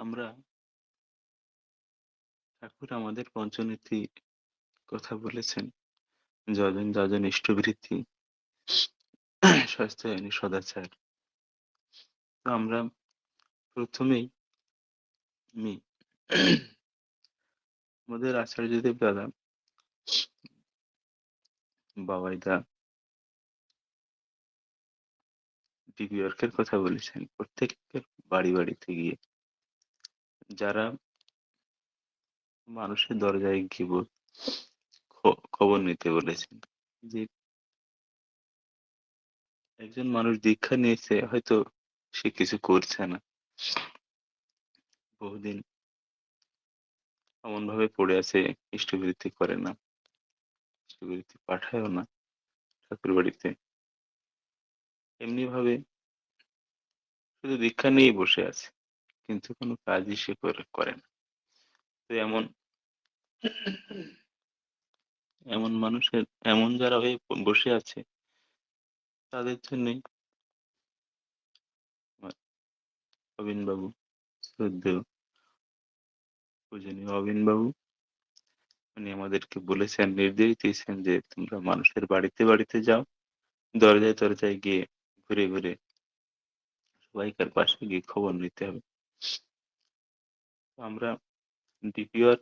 আমরা ঠাকুর আমাদের পঞ্চনীতি কথা বলেছেন। যজন যজন ইষ্টবৃত্তি স্বাস্থ্যায়নী সদাচার। তো আমরা প্রথমেই আমি আমাদের আচার্যদেব দাদা, বাবাইদা ডিবিওয়ার্কের কথা বলেছেন। প্রত্যেকের বাড়ি বাড়িতে গিয়ে যারা মানুষের দরজায় গিয়ে খবর নিতে বলেছেন যে একজন মানুষ দীক্ষা নিয়েছে, হয়তো সে কিছু করছে না। বহুদিন এমন ভাবে পড়ে আছে ইষ্টবৃত্তি করে না ইষ্টবৃত্তি পাঠায়ও না ঠাকুর বাড়িতে এমনি ভাবে শুধু দীক্ষা নিয়েই বসে আছে। কিন্তু কোনো কাজই সে করে না। তো এমন এমন মানুষের, এমন যারা হয়ে বসে আছে, তাদের জন্যই অবিন বাবু শ্রদ্ধেয় পূজনীয় অবিন বাবু উনি আমাদেরকে বলেছেন, নির্দেশ দিয়েছেন যে তোমরা মানুষের বাড়িতে বাড়িতে যাও, দরজায় দরজায় গিয়ে ঘুরে ঘুরে সবাইকার পাশে গিয়ে খবর নিতে হবে। আমরা ডিপিআর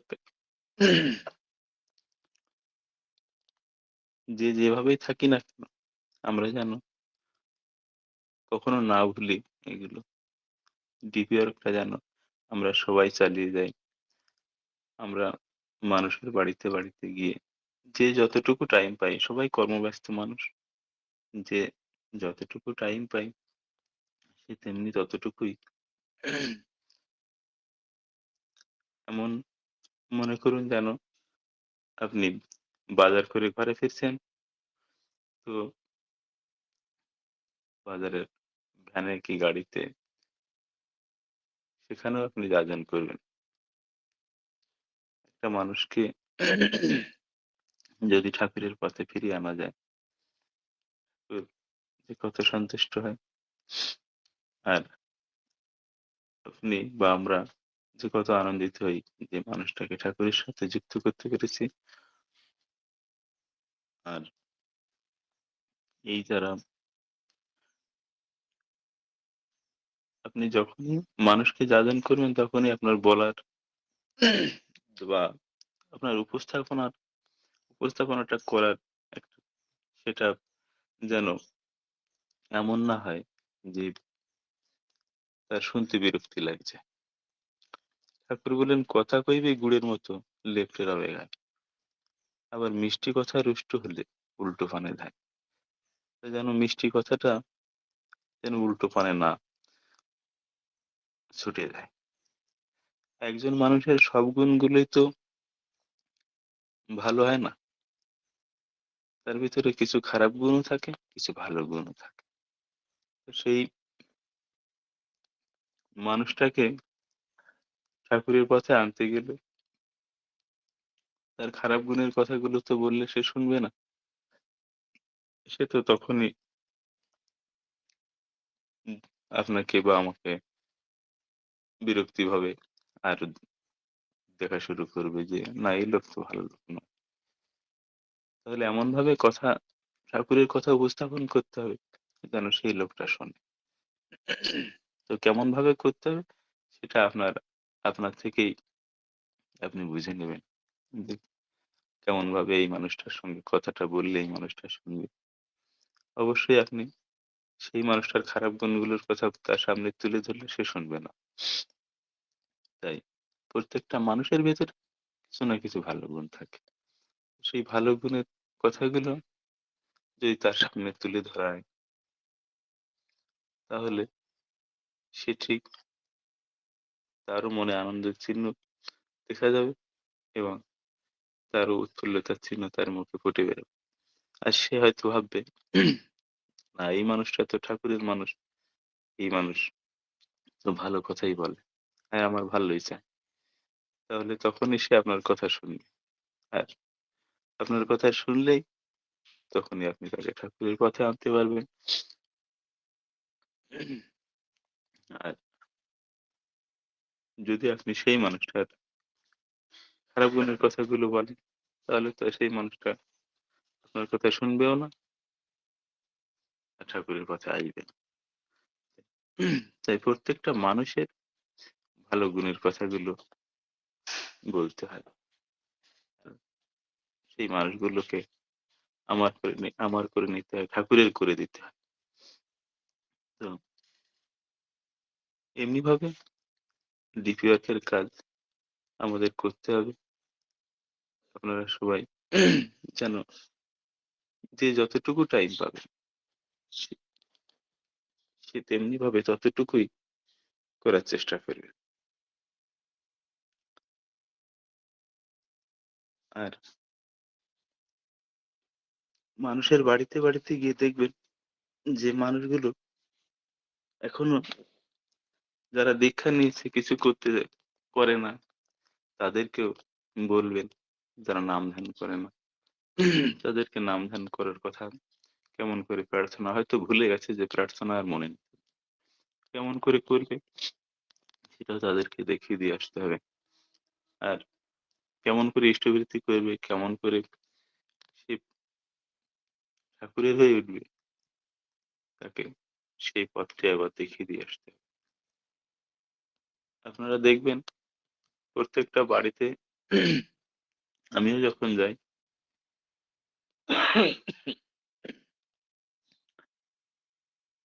যে যেভাবেই থাকি না কেন, আমরা যেন কখনো না ভুলি এগুলো। ডিপিআরটা যেন আমরা সবাই চালিয়ে যাই, আমরা মানুষের বাড়িতে বাড়িতে গিয়ে যে যতটুকু টাইম পাই, সবাই কর্মব্যস্ত মানুষ, যে যতটুকু টাইম পাই, সে তেমনি ততটুকুই এমন মনে করুন যেন আপনি বাজার করে ঘরে ফিরছেন। তো বাজারের ভ্যানে কি গাড়িতে সেখানেও আপনি যাজন করবেন। একটা মানুষকে যদি ঠাকুরের পথে ফিরিয়ে আনা যায় কত সন্তুষ্ট হয়। আর আপনি বা আমরা যে কত আনন্দিত হই যে মানুষটাকে ঠাকুরের সাথে যুক্ত করতে পেরেছি। আর এই যারা আপনি যখনই মানুষকে যাজন করবেন, তখনই আপনার বলার বা আপনার উপস্থাপনার, উপস্থাপনাটা করার সেটা যেন এমন না হয় যে তার শুনতে বিরক্তি লাগছে। ঠাকুর বলেন কথা কইবে গুড়ের মতো লেপটে রবে গায়ে আবার মিষ্টি কথা রুষ্ট হলে উল্টো ফানে ধায়। যেন মিষ্টি কথাটা যেন উল্টো ফানে না ছুটে যায়। একজন মানুষের সব গুণগুলোই তো ভালো হয় না। তার ভিতরে কিছু খারাপ গুণও থাকে, কিছু ভালো গুণও থাকে। তো সেই মানুষটাকে ঠাকুরের পথে আনতে গেলে? তার খারাপ গুণের কথাগুলো তো বললে সে শুনবে না। সে তো তখনই আপনাকে বা আমাকে বিরক্তি ভাবে আর দেখা শুরু করবে যে, না, এই লোক তো ভালো লোক নয়। তাহলে এমন ভাবে কথা, ঠাকুরের কথা উপস্থাপন করতে হবে যেন সেই লোকটা শোনে। তো কেমন ভাবে করতে হবে, সেটা আপনার আপনার থেকেই আপনি বুঝে নেবেন কেমন ভাবে এই মানুষটার সঙ্গে কথাটা বললে, এই মানুষটা শুনবে অবশ্যই আপনি সেই মানুষটার খারাপ গুণগুলোর কথা তার সামনে তুলে ধরলে সে শুনবে না। তাই প্রত্যেকটা মানুষের ভেতরে কিছু না কিছু ভালো গুণ থাকে। সেই ভালো গুণের কথাগুলো যদি তার সামনে তুলে ধরা হয়, তাহলে সে ঠিক তারও মনে আনন্দের চিহ্ন দেখা যাবে এবং তারও উৎফুল্লতার চিহ্ন তার মুখে ফুটে বেরোবে। আর সে হয়তো ভাববে, না, এই মানুষটা তো ঠাকুরের মানুষ। এই মানুষ তো ভালো কথাই বলে। হ্যাঁ আমার ভালোই চায়। তাহলে তখনই সে আপনার কথা শুনবে। আর আপনার কথা শুনলেই তখনই আপনি তাকে ঠাকুরের পথে আনতে পারবেন। আর যদি আপনি সেই মানুষটার খারাপ গুণের কথাগুলো বলেন, তাহলে তো সেই মানুষটা আপনার কথা শুনবেও না। ঠাকুরের কথা আসবে তাই প্রত্যেকটা মানুষের ভালো গুণের কথাগুলো বলতে হয়। সেই মানুষগুলোকে আমার করে আমার করে নিতে হয়, ঠাকুরের করে দিতে হয়। তো এমনি ভাবে ওয়ার্কের কাজ আমাদের করতে হবে। আপনারা সবাই যেন যে যতটুকু টাইম পাবে সে তেমনি ভাবে ততটুকুই করার চেষ্টা করবে আর মানুষের বাড়িতে বাড়িতে গিয়ে দেখবেন যে মানুষগুলো এখনও যারা দীক্ষা নিয়েছে কিছু করতে করে না, তাদেরকেও বলবেন যারা নাম ধ্যান করে না। তাদেরকে নাম ধ্যান করার কথা কেমন করে প্রার্থনা, হয়তো ভুলে গেছে যে প্রার্থনা আর মনে নেই। কেমন করে করবে সেটাও তাদেরকে দেখিয়ে দিয়ে আসতে হবে। আর কেমন করে ইষ্টবৃত্তি করবে, কেমন করে সে ঠাকুরের হয়ে উঠবে, তাকে সেই পথটি আবার দেখিয়ে দিয়ে আসতে হবে। আপনারা দেখবেন প্রত্যেকটা বাড়িতে আমিও যখন যাই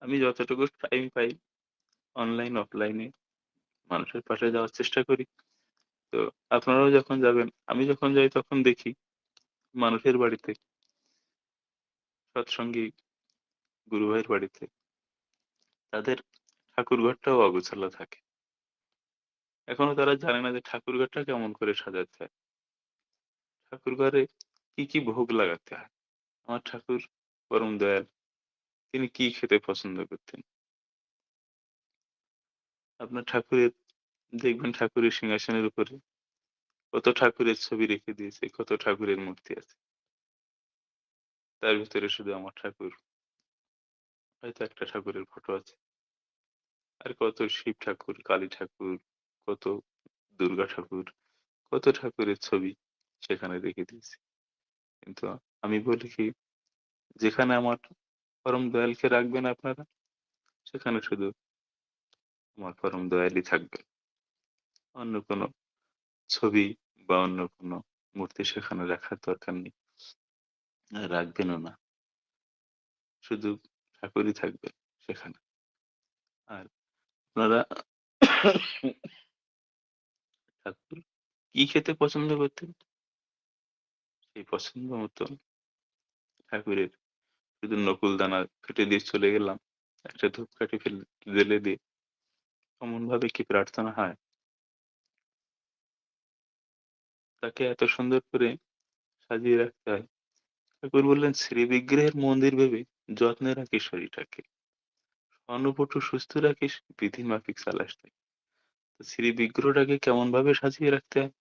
আমি যতটুকু টাইম পাই অনলাইন অফলাইনে মানুষের পাশে যাওয়ার চেষ্টা করি। তো আপনারাও যখন যাবেন, আমি যখন যাই তখন দেখি মানুষের বাড়িতে, সৎসঙ্গী গুরু ভাইয়ের বাড়িতে, তাদের ঠাকুর ঘরটাও অগোছালো থাকে। এখনও তারা জানে না যে ঠাকুর ঘরটা কেমন করে সাজাতে হয় ঠাকুর ঘরে কি কি ভোগ লাগাতে হয়? আমার ঠাকুর পরম দয়াল, তিনি কি খেতে পছন্দ করতেন? আপনার ঠাকুরের, দেখবেন ঠাকুরের সিংহাসনের উপরে কত ঠাকুরের ছবি রেখে দিয়েছে, কত ঠাকুরের মূর্তি আছে। তার ভিতরে শুধু আমার ঠাকুর, হয়তো একটা ঠাকুরের ফটো আছে। আর কত শিব ঠাকুর, কালী ঠাকুর কত দুর্গা ঠাকুর, কত ঠাকুরের ছবি সেখানে রেখে দিয়েছি। কিন্তু আমি বলি কি, যেখানে আমার পরম দয়ালকে রাখবেন আপনারা, সেখানে শুধু আমার পরম দয়ালই থাকবে। অন্য কোনো ছবি বা অন্য কোনো মূর্তি সেখানে রাখার দরকার নেই। রাখবেনও না। শুধু ঠাকুরই থাকবে সেখানে। আর আপনারা ঠাকুর কি খেতে পছন্দ করতেন? সেই পছন্দ মতো ঠাকুরের। শুধু নকুল দানা কেটে দিয়ে চলে গেলাম, একটা ধূপকাঠি ফেলে জেলে দিয়ে। এমন ভাবে কি প্রার্থনা হয়? তাকে এত সুন্দর করে সাজিয়ে রাখতে হয়। ঠাকুর বললেন, শ্রী বিগ্রহের মন্দির ভেবে যত্নে রাখিস শরীরটাকে অন্নপটু সুস্থ রাখিস, বিধি মাফিক চালাসটাকে তো শ্রী বিগ্রহটাকে কেমন ভাবে সাজিয়ে রাখতে হয়?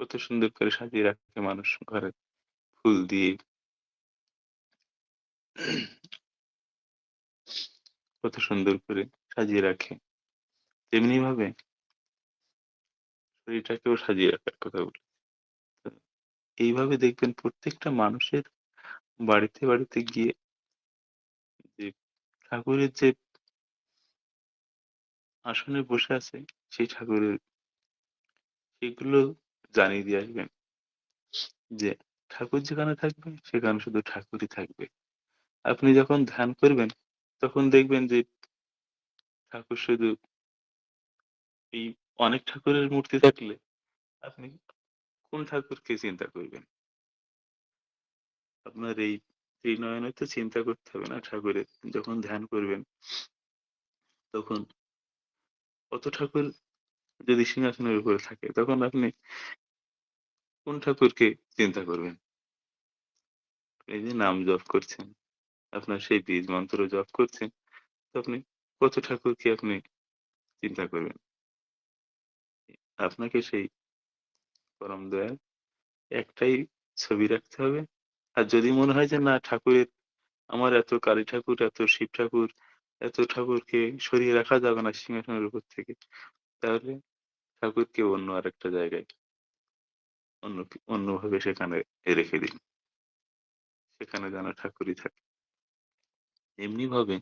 কত সুন্দর করে সাজিয়ে রাখে মানুষ ঘরে ফুল দিয়ে। কত সুন্দর করে সাজিয়ে রাখে। তেমনি ভাবে শরীরটাকেও সাজিয়ে রাখার কথা বলে এইভাবে দেখবেন প্রত্যেকটা মানুষের বাড়িতে বাড়িতে গিয়ে যে ঠাকুরের যে আসনে বসে আছে সেই ঠাকুরের। সেগুলো জানিয়ে দিয়ে আসবেন যে ঠাকুর যেখানে থাকবে, সেখানে শুধু ঠাকুরই থাকবে। আপনি যখন ধ্যান করবেন, তখন দেখবেন যে ঠাকুর শুধু এই অনেক ঠাকুরের মূর্তি থাকলে আপনি কোন ঠাকুরকে চিন্তা করবেন? আপনার এই ত্রিনয়নে তো চিন্তা করতে হবে না ঠাকুরের। যখন ধ্যান করবেন, তখন অত ঠাকুর যদি সিংহাসনের উপরে থাকে, তখন আপনি কোন ঠাকুরকে চিন্তা করবেন? এই যে নাম জপ করছেন, আপনার সেই বীজ মন্ত্র জপ করছেন, তো আপনি কত ঠাকুরকে আপনি চিন্তা করবেন? আপনাকে সেই পরম দয়াল একটাই ছবি রাখতে হবে। আর যদি মনে হয় যে না, ঠাকুরের, আমার এত কালী ঠাকুর, এত শিব ঠাকুর এত ঠাকুরকে সরিয়ে রাখা যাবে না সিংহাসনের উপর থেকে তাহলে ঠাকুরকে অন্য আরেকটা জায়গায় অন্য অন্যভাবে সেখানে রেখে দিন। সেখানে যেন ঠাকুরই থাকে। এমনিভাবে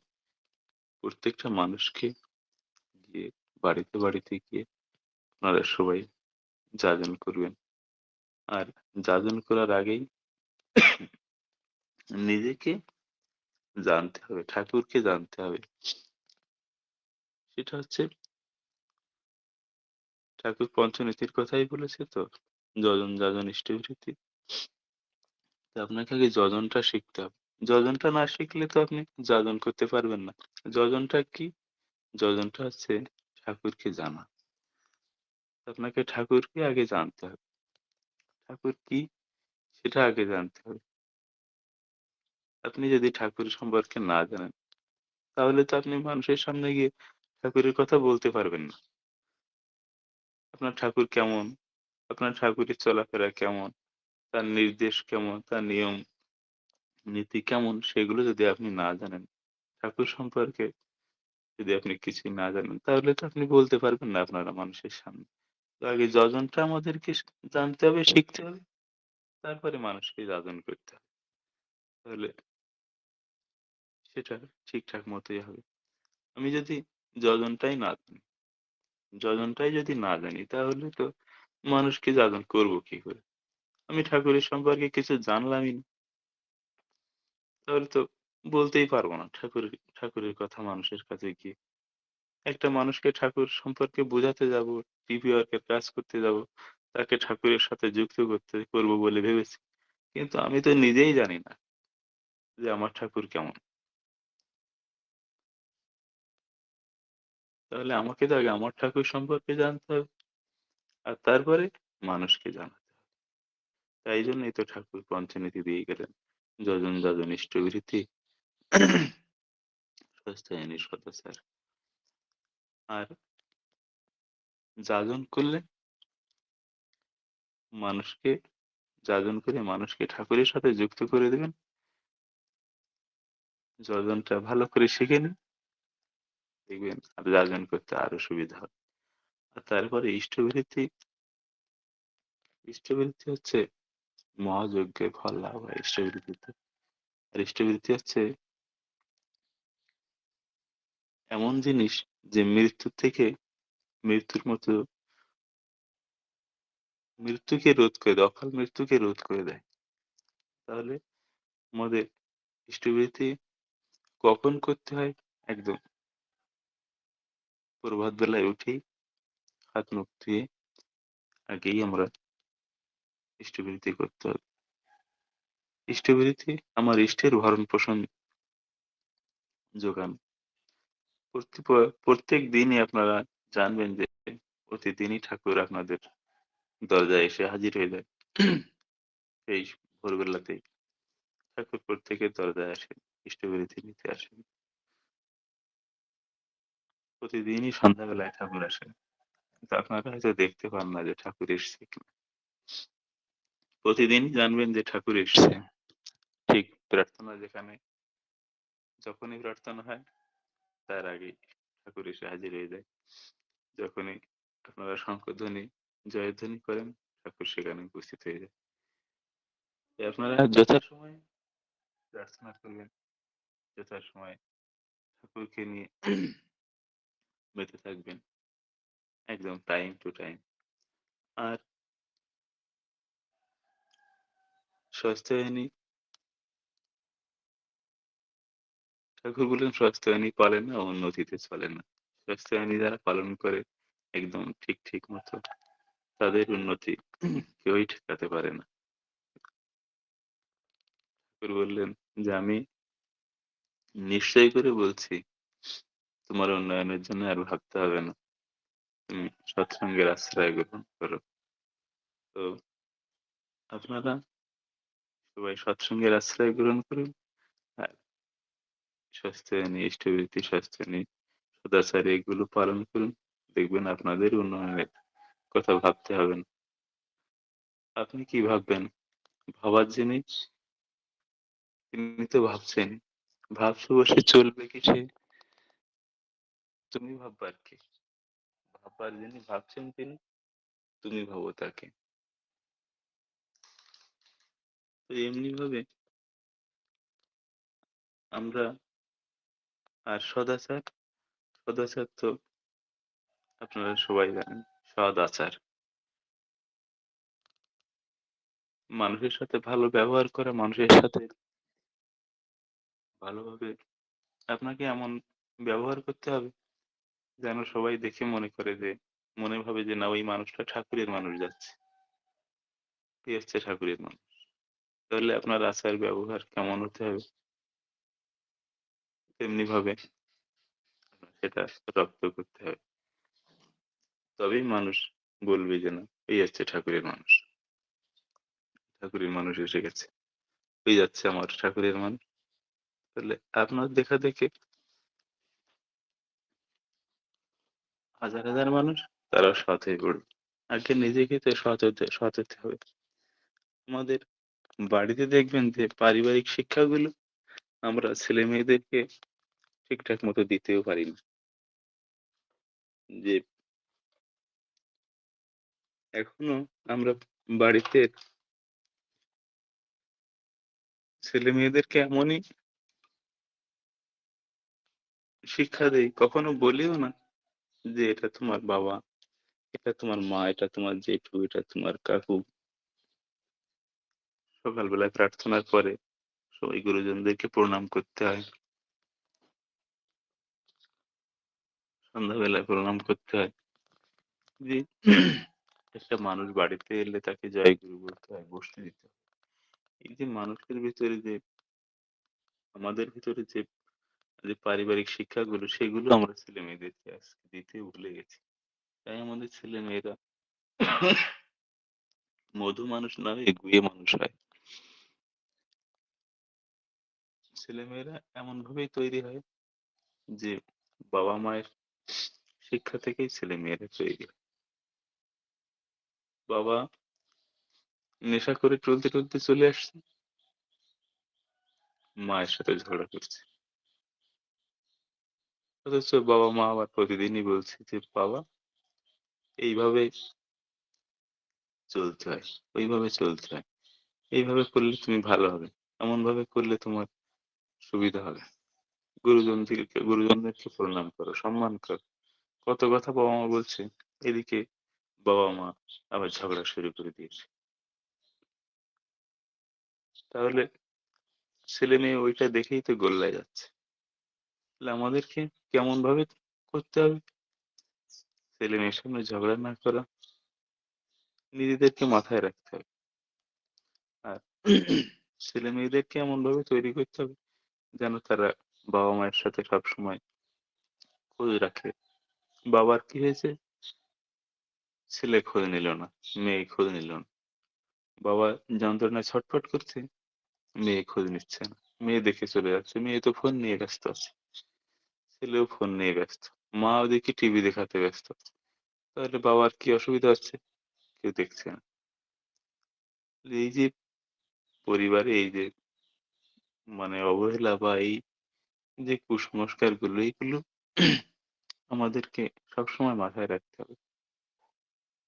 প্রত্যেকটা মানুষকে গিয়ে বাড়িতে, বাড়িতে গিয়ে আপনারা সবাই যাজন করবেন। আর যাজন করার আগেই নিজেকে জানতে হবে, ঠাকুরকে জানতে হবে। সেটা হচ্ছে ঠাকুর পঞ্চনীতির কথাই বলেছে তো? যজন, যাজন, ইষ্টবৃত্তি। তো আপনাকে আগে যজনটা শিখতে হবে। যজনটা না শিখলে তো আপনি যাজন করতে পারবেন না। যজনটা কি? যজনটা হচ্ছে ঠাকুরকে জানা। আপনাকে ঠাকুরকে আগে জানতে হবে। ঠাকুর কি? সেটা আগে জানতে হবে। আপনি যদি ঠাকুর সম্পর্কে না জানেন, তাহলে তো আপনি মানুষের সামনে গিয়ে ঠাকুরের কথা বলতে পারবেন না। আপনার ঠাকুর কেমন? আপনার ঠাকুরের চলাফেরা কেমন? তার নির্দেশ কেমন? তার নিয়ম নীতি কেমন? সেগুলো যদি আপনি না জানেন, ঠাকুর সম্পর্কে যদি আপনি কিছুই না জানেন, তাহলে তো আপনি বলতে পারবেন না আপনারা মানুষের সামনে। তো আগে যজনটা আমাদেরকে জানতে হবে, শিখতে হবে। তারপরে মানুষকে যাজন করতে হবে। তাহলে সেটা ঠিকঠাক মতোই হবে। আমি যদি যজনটাই না জানি যজনটাই যদি না জানি তাহলে তো মানুষকে যাজন করব কি করে? আমি ঠাকুরের সম্পর্কে কিছু জানলামই না। তাহলে তো বলতেই পারব না ঠাকুরের ঠাকুরের কথা মানুষের কাছে গিয়ে। একটা মানুষকে ঠাকুর সম্পর্কে বোঝাতে যাব, টিপি ওয়ার্কের কাজ করতে যাব, তাকে ঠাকুরের সাথে যুক্ত করতে করব বলে ভেবেছি। কিন্তু আমি তো নিজেই জানি না যে আমার ঠাকুর কেমন? তাহলে আমাকে তো আগে আমার ঠাকুর সম্পর্কে জানতে হবে। আর তারপরে মানুষকে জানাতে হবে। তাই জন্যই তো ঠাকুর পঞ্চনীতি দিয়ে গেলেন। যজন, যজন ইষ্টবৃত্তি সদাচার। আর যাজন করলে মানুষকে যাজন করে মানুষকে ঠাকুরের সাথে যুক্ত করে দেবেন। যজনটা ভালো করে শিখে নিন। দেখবেন আর যাজন করতে আরও সুবিধা হবে। আর তারপরে ইষ্টবৃত্তি ইষ্টবৃত্তি হচ্ছে মহাযজ্ঞের ফল লাভ হয় ইষ্টবৃত্তিতে। আর ইষ্টবৃত্তি হচ্ছে এমন জিনিস যে মৃত্যু থেকে মৃত্যুর মতো মৃত্যুকে রোধ করে দেয়, অকাল মৃত্যুকে রোধ করে দেয়। তাহলে আমাদের ইষ্টবৃত্তি কখন করতে হয়? একদম প্রভাত বেলায় উঠেই হাত মুখ ধুয়ে আগেই আমরা ইষ্টবৃত্তি করতে হবে। ইষ্টবৃত্তি আমার ইষ্টের ভরণ-পোষণ যোগান। প্রত্যেক দিনই আপনারা জানবেন যে প্রতিদিনই ঠাকুর আপনাদের দরজায় এসে হাজির হয়ে যায়। এই ভোরবেলাতেই ঠাকুর প্রত্যেকের দরজায় আসেন, ইষ্টবৃত্তি নিতে আসেন। প্রতিদিনই সন্ধ্যাবেলায় ঠাকুর আসেন। কিন্তু আপনারা হয়তো দেখতে পান না যে ঠাকুর এসছে কিনা। প্রতিদিনই জানবেন যে ঠাকুর এসছে। ঠিক প্রার্থনা যেখানে যখনই প্রার্থনা হয় তার আগেই ঠাকুর এসে হাজির হয়ে যায়। যখনই আপনারা শঙ্খধ্বনি, জয়ধ্বনি করেন ঠাকুর সেখানে উপস্থিত হয়ে যায়। আপনারা যথাসময়ে প্রার্থনা করবেন। যথাসময়ে ঠাকুরকে নিয়ে মেতে থাকবেন। একদম টাইম টু টাইম। আর স্বস্তায়নী ঠাকুর বললেন স্বস্তায়নী পালে না উন্নতিতে চলে না। স্বস্তায়নী যারা পালন করে একদম ঠিক, ঠিক মতো তাদের উন্নতি কেউই ঠেকাতে পারে না। ঠাকুর বললেন যে আমি নিশ্চয় করে বলছি তোমার উন্নয়নের জন্য আর ভাবতে হবে না। তুমি সৎসঙ্গের আশ্রয় গ্রহণ করো। তো আপনারা সবাই সৎসঙ্গের আশ্রয় গ্রহণ করুন। আর স্বাস্থ্যায়নী, ইষ্টবৃত্তি, স্বাস্থ্যায়নী, সদাচার এগুলো পালন করুন। দেখবেন আপনাদের উন্নয়নের কথা ভাবতে হবে না। আপনি কি ভাববেন? ভাবার জিনিস তিনি তো ভাবছেন। ভাবছে বসে চলবে কি সে? তুমি ভাববার কি? ভাববার যিনি ভাবছেন তিনি, তুমি ভাবো তাকে তো এমনি ভাবে আমরা আর সদাচার সদাচার তো আপনারা সবাই জানেন সদ আচার মানুষের সাথে ভালো ব্যবহার করা, মানুষের সাথে ভালোভাবে আপনাকে এমন ব্যবহার করতে হবে যেন সবাই দেখে মনে করে যে, মনে ভাবে যে না, ওই মানুষটা ঠাকুরের মানুষ যাচ্ছে। এই হচ্ছে ঠাকুরের মানুষ। তাহলে আপনার আচার ব্যবহার কেমন হতে হবে? তেমনি ভাবে সেটা রপ্ত করতে হবে। তবেই মানুষ বলবে যে না, এই হচ্ছে ঠাকুরের মানুষ। ঠাকুরের মানুষ এসে গেছে। ওই যাচ্ছে আমার ঠাকুরের মানুষ। তাহলে আপনার দেখা দেখে হাজার হাজার মানুষ। তারা সৎ হয়ে পড়বে। আগে নিজেকে তো সৎ হতে সৎ হতে হবে। আমাদের বাড়িতে দেখবেন যে পারিবারিক শিক্ষাগুলো আমরা ছেলে মেয়েদেরকে ঠিকঠাক মতো দিতেও পারি না। যে এখনও আমরা বাড়িতে ছেলে মেয়েদেরকে এমনই শিক্ষা দেই কখনো বলিও না যে এটা তোমার বাবা, এটা তোমার মা, এটা তোমার জেঠু, এটা তোমার কাকু। সকালবেলায় প্রার্থনার পরে সবাই গুরুজনদেরকে প্রণাম করতে হয়। সন্ধ্যাবেলায় প্রণাম করতে হয়। যে একটা মানুষ বাড়িতে এলে তাকে জয় গুরু বলতে হয়, বসতে দিতে হয়। এই যে মানুষের ভিতরে যে, আমাদের ভিতরে যে যে পারিবারিক শিক্ষাগুলো সেগুলো আমরা ছেলে মেয়েদেরকে আজকে দিতে ভুলে গেছি। তাই আমাদের ছেলে মেয়েরা মধু মানুষ নয় গুয়ে মানুষ হয়। ছেলে মেয়েরা এমন ভাবেই তৈরি হয় যে বাবা মায়ের শিক্ষা থেকেই ছেলে মেয়েরা তৈরি হয়। বাবা নেশা করে চলতে চলতে চলে আসছে মায়ের সাথে ঝগড়া করছে। অথচ বাবা মা আবার প্রতিদিনই বলছে যে, বাবা, এইভাবে চলতে হয়, ওইভাবে চলতে হয়। এইভাবে করলে তুমি ভালো হবে এমন ভাবে করলে তোমার সুবিধা হবে। গুরুজনদেরকে গুরুজনদেরকে প্রণাম করো, সম্মান করো। কত কথা বাবা মা বলছে, এদিকে বাবা মা আবার ঝগড়া শুরু করে দিয়েছে। তাহলে ছেলে মেয়ে ওইটা দেখেই তো গোল্লায় যাচ্ছে। তাহলে আমাদেরকে কেমন ভাবে করতে হবে? ছেলে মেয়ের সামনে ঝগড়া না করা, নিজেদেরকে মাথায় রাখতে হবে। আর ছেলে মেয়েদেরকে এমন ভাবে তৈরি করতে হবে যেন তারা বাবা মায়ের সাথে সবসময় খোঁজ রাখে। বাবার কি হয়েছে? ছেলে খোঁজ নিল না, মেয়ে খোঁজ নিল না। বাবা যন্ত্রণায় ছটফট করছে, মেয়ে খোঁজ নিচ্ছে না। মেয়ে দেখে চলে যাচ্ছে, মেয়ে তো ফোন নিয়ে ব্যস্ত আছে। ছেলেও ফোন নিয়ে ব্যস্ত। মাও দেখি টিভি দেখাতে ব্যস্ত। তাহলে বাবার কি অসুবিধা হচ্ছে? কেউ দেখছে না। এই যে পরিবারে এই যে মানে অবহেলা বা এই যে কুসংস্কারগুলো এইগুলো আমাদেরকে সবসময় মাথায় রাখতে হবে।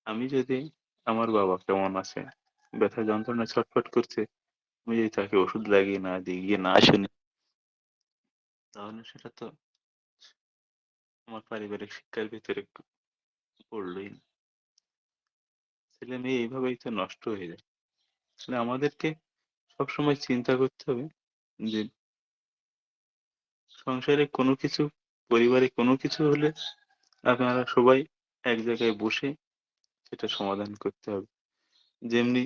আমি যদি আমার বাবা কেমন আছে, ব্যথা যন্ত্রণা ছটফট করছে, আমি যদি তাকে ওষুধ লাগিয়ে না দিই, গিয়ে না শুনি, তাহলে সেটা তো আমার পারিবারিক শিক্ষার ভিতরে পড়লোই না ছেলে মেয়ে এইভাবেই তো নষ্ট হয়ে যায়। তাহলে আমাদেরকে সবসময় চিন্তা করতে হবে যে, সংসারে কোনো কিছু, পরিবারে কোনো কিছু হলে আপনারা সবাই এক জায়গায় বসে সেটা সমাধান করতে হবে। যেমনি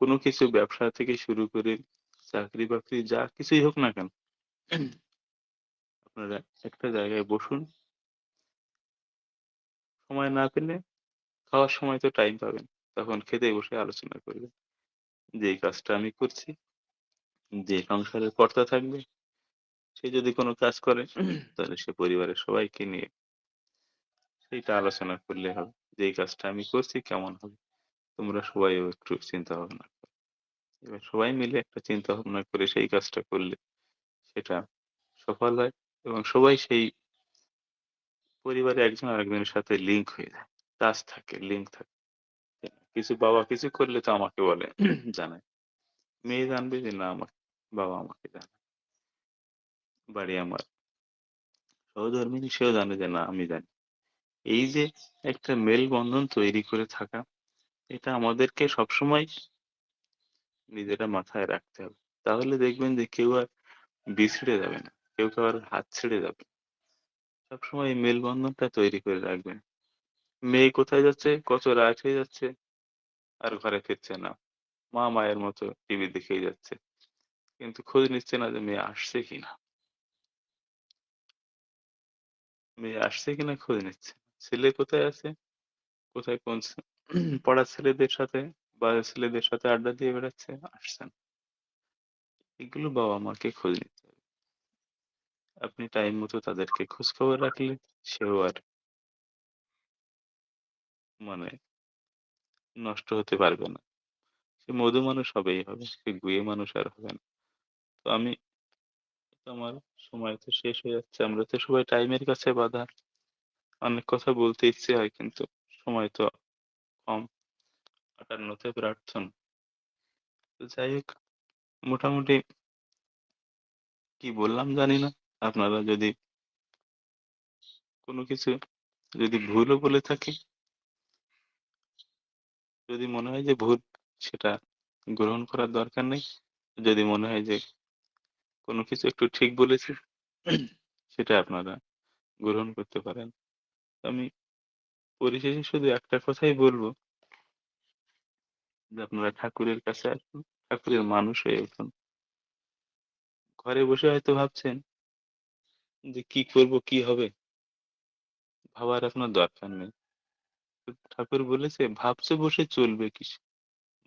কোনো কিছু ব্যবসা থেকে শুরু করে চাকরি বাকরি যা কিছুই হোক না কেন, আপনারা একটা জায়গায় বসুন সময় না পেলে খাওয়ার সময় তো টাইম পাবেন। তখন খেতে বসে আলোচনা করবেন যে কাজটা আমি করছি যে সংসারের কর্তা থাকবে সে যদি কোনো কাজ করে তাহলে সে পরিবারের সবাইকে নিয়ে সেইটা আলোচনা করলে হবে। যে কাজটা আমি করছি কেমন হবে? তোমরা সবাইও একটু চিন্তা ভাবনা করো। এবার সবাই মিলে একটা চিন্তা ভাবনা করে সেই কাজটা করলে সেটা সফল হয় এবং সবাই সেই পরিবারে একজন আরেকজনের সাথে লিঙ্ক হয়ে যায় টাচ থাকে লিঙ্ক থাকে কিছু বাবা কিছু করলে তো আমাকে বলে জানায়। মেয়ে জানবে যে না আমার বাবা আমাকে জানায়। বাড়ি আমার সহধর্মিণী সেও জানে যে না আমি জানি। এই যে একটা মেলবন্ধন তৈরি করে থাকা, এটা আমাদেরকে সবসময় নিজেরা মাথায় রাখতে হবে। তাহলে দেখবেন যে কেউ আর বিছড়ে যাবে না। কেউ কারোর হাত ছেড়ে যাবে। সবসময় মেলবন্ধনটা তৈরি করে রাখবেন। মেয়ে কোথায় যাচ্ছে, কত রাত হয়ে যাচ্ছে, আর ঘরে ফিরছে না। মা মায়ের মতো টিভি দেখেই যাচ্ছে। কিন্তু খোঁজ নিচ্ছে না যে মেয়ে আসছে কিনা। মেয়ে আসছে কিনা খোঁজ নিচ্ছে। ছেলে কোথায় আছে, কোথায় কোন ছে পড়ার ছেলেদের সাথে বা ছেলেদের সাথে আড্ডা দিয়ে বেড়াচ্ছে, আসছে না। এগুলো বাবা-মাকে খোঁজ নিতে হবে। আপনি টাইম মতো তাদেরকে খোঁজখবর রাখলে সেও আর মানে নষ্ট হতে পারবে না। সে মধু মানুষ হবেই, হবে। সে গুয়ে মানুষ আর হবে না। তো আমি আমার সময় তো শেষ হয়ে যাচ্ছে। আমরা তো সবাই টাইমের কাছে বাঁধা। অনেক কথা বলতে ইচ্ছে হয়, কিন্তু সময় তো কম। কাটানোতে প্রার্থনা। তো যাই হোক, মোটামুটি কি বললাম জানি না। আপনারা যদি কোনো কিছু যদি ভুলও বলে থাকি যদি মনে হয় যে ভুল সেটা গ্রহণ করার দরকার নেই। যদি মনে হয় যে কোনো কিছু একটু ঠিক বলেছি সেটা আপনারা গ্রহণ করতে পারেন। আমি পরিশেষে শুধু একটা কথাই বলব যে আপনারা ঠাকুরের কাছে আসুন, ঠাকুরের মানুষ হয়ে উঠুন। ঘরে বসে হয়তো ভাবছেন যে কি করব, কি হবে? ভাবার আপনার দরকার নেই। ঠাকুর বলেছে, ভাবছে বসে চলবে কিসে?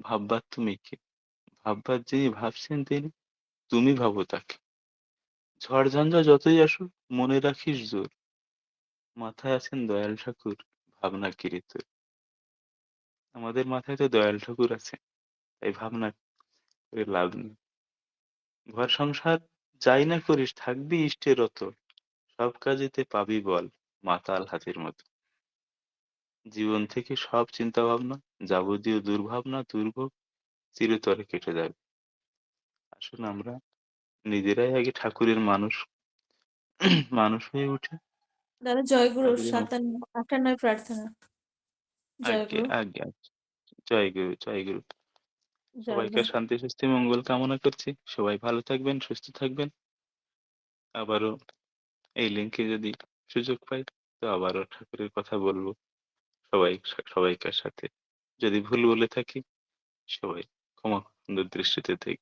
ভাববার তুমি কে? ভাববার যিনি ভাবছেন তিনি, তুমি ভাবো তাকে। ঝড় ঝঞ্ঝা যতই আসুক মনে রাখিস জোর। মাথায় আছেন দয়াল ঠাকুর, ভাবনা কিরে তোর? আমাদের মাথায় তো দয়াল ঠাকুর আছে। তাই ভাবনা করে লাভ নেই। ঘর সংসার যাই না করিস থাকবি ইষ্টের অতল। সব কাজেতে পাবি বল, মাতাল হাতির মতো। জীবন থেকে সব চিন্তা ভাবনা, যাবতীয় দুর্ভাবনা, দুর্ভোগ চিরতরে কেটে যাবে। আসুন আমরা নিজেরাই আগে ঠাকুরের মানুষ মানুষ হয়ে উঠি। দাদা জয়গুরু ৫৭ ৫৮ প্রার্থনা। জয়গুরু। আজ্ঞে, আজ্ঞে। জয় গুরু, জয় গুরু। সবাইকে শান্তি, স্বস্তি, মঙ্গল কামনা করছি। সবাই ভালো থাকবেন, সুস্থ থাকবেন। আবারও এই লিঙ্কে যদি সুযোগ পাই, তো আবারও ঠাকুরের কথা বলব সবাই, সবাইকার সাথে। যদি ভুল বলে থাকি, সবাই ক্ষমা দৃষ্টিতে দেখবেন।